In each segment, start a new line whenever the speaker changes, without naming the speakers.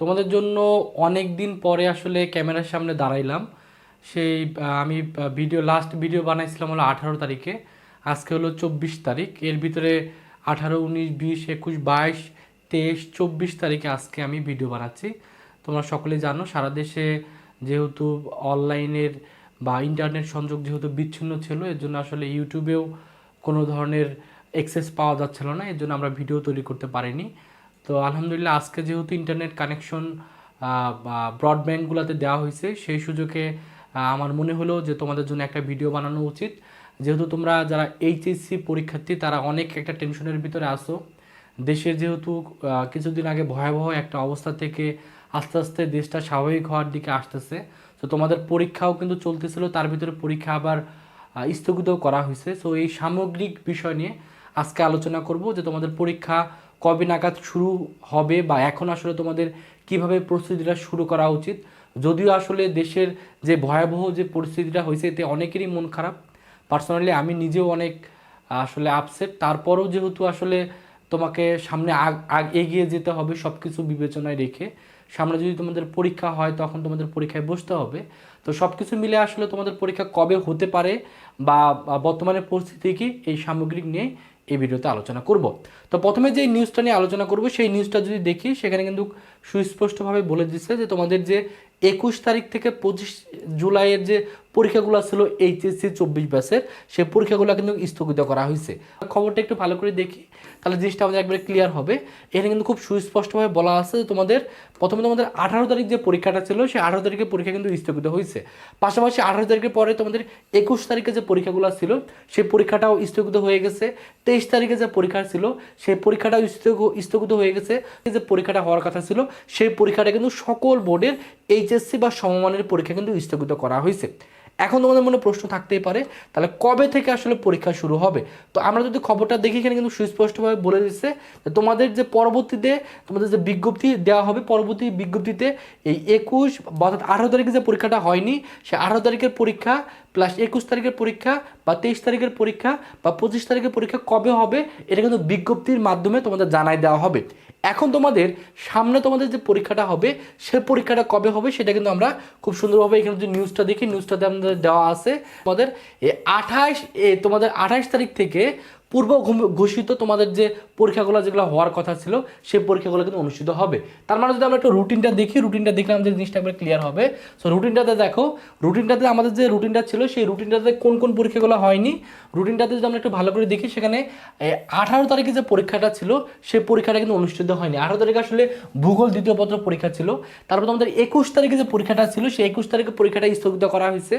তোমাদের জন্য অনেক দিন পরে আসলে ক্যামেরার সামনে দাঁড়াইলাম। সেই আমি ভিডিও লাস্ট ভিডিও বানাইছিলাম হলো আঠারো তারিখে। আজকে হলো চব্বিশ তারিখ। এর ভিতরে আঠারো, উনিশ, বিশ, একুশ, বাইশ, তেইশ, চব্বিশ তারিখে আজকে আমি ভিডিও বানাচ্ছি। তোমরা সকলে জানো, সারা দেশে যেহেতু অনলাইনের বা ইন্টারনেট সংযোগ যেহেতু বিচ্ছিন্ন ছিল, এর জন্য আসলে ইউটিউবেও কোনো ধরনের অ্যাক্সেস পাওয়া যাচ্ছিল না, এর জন্য আমরা ভিডিও তৈরি করতে পারিনি। তো আলহামদুলিল্লাহ আজকে যেহেতু ইন্টারনেট কানেকশন ব্রডব্যান্ডগুলোতে দেওয়া হয়েছে সেই সুযোগে আমার মনে হলো যে তোমাদের জন্য একটা ভিডিও বানানো উচিত। যেহেতু তোমরা যারা এইচএসসি পরীক্ষার্থী তারা অনেক একটা টেনশনের ভিতরে আসো দেশের যেহেতু কিছুদিন আগে ভয়াবহ একটা অবস্থা থেকে আস্তে আস্তে দেশটা স্বাভাবিক হওয়ার দিকে আসতেছে। তো তোমাদের পরীক্ষাও কিন্তু চলতেছিল তার ভিতরে পরীক্ষা আবার আহ, স্থগিত করা হয়েছে। সো এই সামগ্রিক বিষয় নিয়ে আজকে আলোচনা করব যে তোমাদের পরীক্ষা কবে নাগাদ শুরু হবে বা এখন আসলে তোমাদের কীভাবে প্রস্তুতিটা শুরু করা উচিত? যদিও আসলে দেশের যে ভয়াবহ যে পরিস্থিতিটা হয়েছে, এতে অনেকেরই মন খারাপ। পার্সোনালি আমি নিজেও অনেক, আসলে আপসেট তারপরেও যেহেতু আসলে তোমাকে সামনে আগ আগ, এগিয়ে যেতে হবে সব কিছু বিবেচনায় রেখে। সামনে যদি তোমাদের পরীক্ষা হয়, তখন তোমাদের পরীক্ষায় বসতে হবে। তো সব কিছু মিলে আসলে তোমাদের পরীক্ষা কবে হতে পারে বা বর্তমানে পরিস্থিতি কি, এই সামগ্রিক নিয়ে এই ভিডিওতে আলোচনা করব। তো প্রথমে যে নিউজটা নিয়ে আলোচনা করব, সেই নিউজটা যদি দেখি, সেখানে কিন্তু সুস্পষ্টভাবে বলে দিচ্ছে যে তোমাদের যে একুশ তারিখ থেকে পঁচিশ জুলাইয়ের যে পরীক্ষাগুলো ছিল এইচএসসি চব্বিশ ব্যাসের সেই পরীক্ষাগুলো কিন্তু স্থগিত করা হয়েছে। খবরটা একটু ভালো করে দেখি, তাহলে জিনিসটা আমাদের একবারে ক্লিয়ার হবে। এখানে কিন্তু খুব সুস্পষ্টভাবে বলা আছে যে তোমাদের প্রথমে তোমাদের আঠারো তারিখ যে পরীক্ষাটা ছিল, সেই আঠারো তারিখের পরীক্ষা কিন্তু স্থগিত হয়েছে। পাশাপাশি আঠারো তারিখের পরে তোমাদের একুশ তারিখে যে পরীক্ষাগুলো ছিল, সেই পরীক্ষাটাও স্থগিত হয়ে গেছে। তেইশ তারিখে যে পরীক্ষা ছিল, সেই পরীক্ষাটাও স্থগ- স্থগিত হয়ে গেছে। যে পরীক্ষাটা হওয়ার কথা ছিল, সেই পরীক্ষাটা কিন্তু সকল বোর্ডের এইচএসসি বা সমমানের পরীক্ষা কিন্তু স্থগিত করা হয়েছে। এখন তোমাদের মনে প্রশ্ন থাকতেই পারে, তাহলে কবে থেকে আসলে পরীক্ষা শুরু হবে? তো আমরা যদি খবরটা দেখি, এখানে কিন্তু সুস্পষ্টভাবে বলে দিচ্ছে যে তোমাদের যে পরবর্তীতে, তোমাদের যে বিজ্ঞপ্তি দেওয়া হবে, পরবর্তী বিজ্ঞপ্তিতে এই একুশ বা অর্থাৎ আঠারো তারিখে যে পরীক্ষাটা হয়নি, সে আঠারো তারিখের পরীক্ষা প্লাস একুশ তারিখের পরীক্ষা বা তেইশ তারিখের পরীক্ষা বা পঁচিশ তারিখের পরীক্ষা কবে হবে, এটা কিন্তু বিজ্ঞপ্তির মাধ্যমে তোমাদের জানাই দেওয়া হবে। এখন তোমাদের সামনে তোমাদের যে পরীক্ষাটা হবে, সে পরীক্ষাটা কবে হবে সেটা কিন্তু আমরা খুব সুন্দরভাবে এখানে যদি নিউজটা দেখি নিউজটাতে আমাদের দেওয়া আছে। তোমাদের আঠাশ তোমাদের আঠাশ তারিখ থেকে পূর্ব ঘোষিত তোমাদের যে পরীক্ষাগুলো যেগুলো হওয়ার কথা ছিল, সেই পরীক্ষাগুলো কিন্তু অনুষ্ঠিত হবে। তার মানে যদি আমরা একটু রুটিনটা দেখি রুটিনটা দেখলে আমাদের জিনিসটা একবার ক্লিয়ার হবে। সো রুটিনটাতে দেখো রুটিনটাতে আমাদের যে রুটিনটা ছিল, সেই রুটিনটাতে কোন কোন পরীক্ষাগুলো হয়নি? রুটিনটাতে যদি আমরা একটু ভালো করে দেখি, সেখানে আঠারো তারিখে যে পরীক্ষাটা ছিল, সেই পরীক্ষাটা কিন্তু অনুষ্ঠিত হয়নি। আঠারো তারিখে আসলে ভূগোল দ্বিতীয় পত্র পরীক্ষা ছিল। তারপর তোমাদের একুশ তারিখে যে পরীক্ষাটা ছিল, সেই একুশ তারিখে পরীক্ষাটা স্থগিত করা হয়েছে।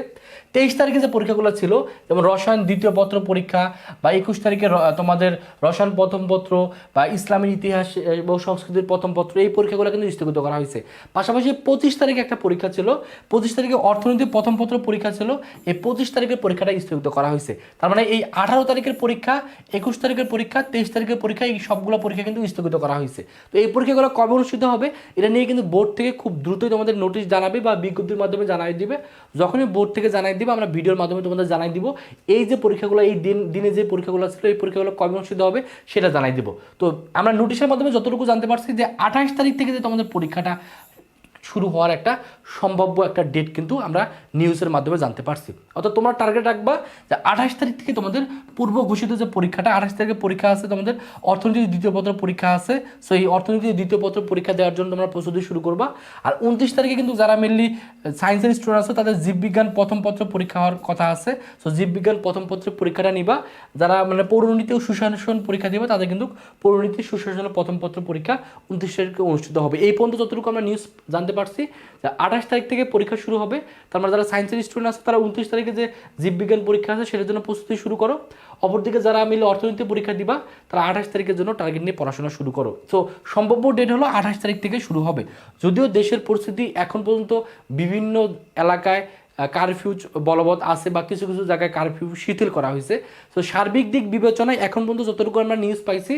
তেইশ তারিখে যে পরীক্ষাগুলো ছিল, যেমন রসায়ন দ্বিতীয় পত্র পরীক্ষা বা একুশ তারিখে র- তোমাদের রসায়ন প্রথম পত্র বা ইসলামের ইতিহাস এবং সংস্কৃতির প্রথম পত্র, এই পরীক্ষাগুলো কিন্তু স্থগিত করা হয়েছে। পাশাপাশি পঁচিশ তারিখে একটা পরীক্ষা ছিল, পঁচিশ তারিখে অর্থনীতি প্রথম পত্র পরীক্ষা ছিল, এই পঁচিশ তারিখের পরীক্ষাটা স্থগিত করা হয়েছে। তার মানে এই আঠারো তারিখের পরীক্ষা, একুশ তারিখের পরীক্ষা, তেইশ তারিখের পরীক্ষা, এই সবগুলো পরীক্ষা কিন্তু স্থগিত করা হয়েছে। তো এই পরীক্ষাগুলো কবে অনুষ্ঠিত হবে, এটা নিয়ে কিন্তু বোর্ড থেকে খুব দ্রুতই তোমাদের নোটিশ জানাবে বা বিজ্ঞপ্তির মাধ্যমে জানাই দিবে। যখনই বোর্ড থেকে জানাই দিবে, আমরা ভিডিওর মাধ্যমে তোমাদের জানাই দিব। এই যে পরীক্ষাগুলো, এই দিন, দিনে যে পরীক্ষাগুলো ছিল এই পরীক্ষাগুলো কবে অনুষ্ঠিত হবে সেটা জানাই দিব। তো আমরা নোটিশের মাধ্যমে যতটুকু জানতে পারছি যে আঠাশ তারিখ থেকে যে তোমাদের পরীক্ষাটা শুরু হওয়ার একটা সম্ভাব্য একটা ডেট কিন্তু আমরা নিউজের মাধ্যমে জানতে পারছি। অর্থাৎ তোমরা টার্গেট রাখবা যে আঠাশ তারিখ থেকে তোমাদের পূর্ব ঘোষিত যে পরীক্ষাটা, আঠাশ তারিখে পরীক্ষা আছে, তোমাদের অর্থনীতির দ্বিতীয় পত্র পরীক্ষা আছে। সো এই অর্থনীতির দ্বিতীয় পত্র পরীক্ষা দেওয়ার জন্য তোমরা প্রস্তুতি শুরু করবা। আর উনত্রিশ তারিখে কিন্তু যারা মেনলি সায়েন্সের স্টুডেন্ট আছে, তাদের জীববিজ্ঞান প্রথম পত্র পরীক্ষা হওয়ার কথা আছে। সো জীববিজ্ঞান প্রথম পত্রের পরীক্ষাটা নিবা। যারা মানে পৌরনীতি ও সুশাসন পরীক্ষা দিবে, তাদের কিন্তু পৌরনীতি সুশাসনের প্রথম পত্র পরীক্ষা উনত্রিশ তারিখে অনুষ্ঠিত হবে। এই পর্যন্ত যতটুকু আমরা নিউজ জানতে পারছি যে আঠাশ তারিখ থেকে পরীক্ষা শুরু হবে। তার মানে যারা সায়েন্সের স্টুডেন্ট আছে, তারা উনত্রিশ তারিখে যে জীববিজ্ঞান পরীক্ষা আছে, সেটার জন্য প্রস্তুতি শুরু করো। অপরদিকে যারা মিলে অর্থনীতি পরীক্ষা দিবা, তারা আঠাশ তারিখের জন্য টার্গেট নিয়ে পড়াশোনা শুরু করো। সো সম্ভাব্য ডেট হলো আঠাশ তারিখ থেকে শুরু হবে। যদিও দেশের পরিস্থিতি এখন পর্যন্ত বিভিন্ন এলাকায় কারফিউ বলবৎ আছে বা কিছু কিছু জায়গায় কারফিউ শিথিল করা হয়েছে। তো সার্বিক দিক বিবেচনায় এখন পর্যন্ত যতটুকু আমরা নিউজ পাইছি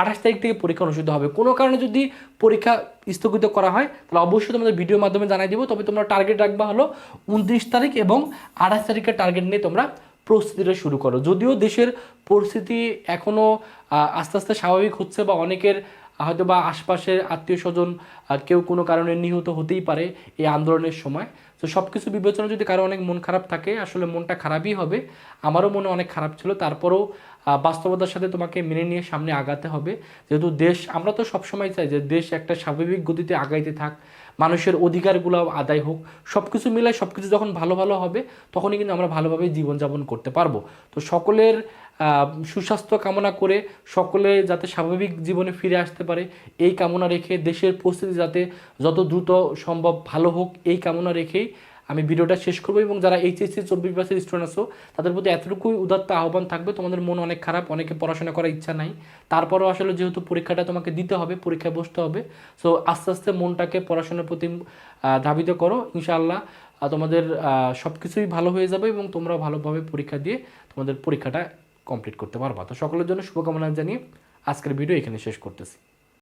আঠাশ তারিখ থেকে পরীক্ষা অনুষ্ঠিত হবে। কোনো কারণে যদি পরীক্ষা স্থগিত করা হয়, তাহলে অবশ্যই তোমাদের ভিডিওর মাধ্যমে জানাই দিব। তবে তোমরা টার্গেট রাখবা হলো উনত্রিশ তারিখ এবং আঠাশ তারিখের টার্গেট নিয়ে তোমরা প্রস্তুতিটা শুরু করো। যদিও দেশের পরিস্থিতি এখনও আস্তে আস্তে স্বাভাবিক হচ্ছে বা অনেকের হয়তো বা আশপাশের আত্মীয় স্বজন কেউ কোনো কারণে নিহত হতেই পারে এই আন্দোলনের সময়। তো সব কিছু বিবেচনা যদি কারও অনেক মন খারাপ থাকে, আসলে মনটা খারাপই হবে। আমারও মনে অনেক খারাপ ছিল। তারপরেও বাস্তবতার সাথে তোমাকে মেনে নিয়ে সামনে আগাতে হবে। যেহেতু দেশ, আমরা তো সবসময় চাই যে দেশ একটা স্বাভাবিক গতিতে আগাইতে থাক। মানুষের অধিকারগুলো আদায় হোক। সব কিছু মিলাই সব কিছু যখন ভালো ভালো হবে, তখনই কিন্তু আমরা ভালোভাবে জীবনযাপন করতে পারব। তো সকলের সুস্বাস্থ্য কামনা করে সকলে যাতে স্বাভাবিক জীবনে ফিরে আসতে পারে, এই কামনা রেখে দেশের পরিস্থিতি যাতে যত দ্রুত সম্ভব ভালো হোক, এই কামনা রেখেই আমি ভিডিওটা শেষ করব। এবং যারা এইচএসসি চব্বিশ বছর স্টুডেন্ট আছো, তাদের প্রতি এতটুকুই উদাত্ত আহ্বান থাকবে, তোমাদের মন অনেক খারাপ, অনেকে পড়াশোনা করার ইচ্ছা নাই। তারপরেও আসলে যেহেতু পরীক্ষাটা তোমাকে দিতে হবে, পরীক্ষায় বসতে হবে সো আস্তে আস্তে মনটাকে পড়াশোনার প্রতি ধাবিত করো। ইনশাআল্লাহ তোমাদের সব কিছুই ভালো হয়ে যাবে এবং তোমরা ভালোভাবে পরীক্ষা দিয়ে তোমাদের পরীক্ষাটা কমপ্লিট করতে পারবা। তো সকলের জন্য শুভকামনা জানিয়ে আজকের ভিডিও এখানে শেষ করতেছি।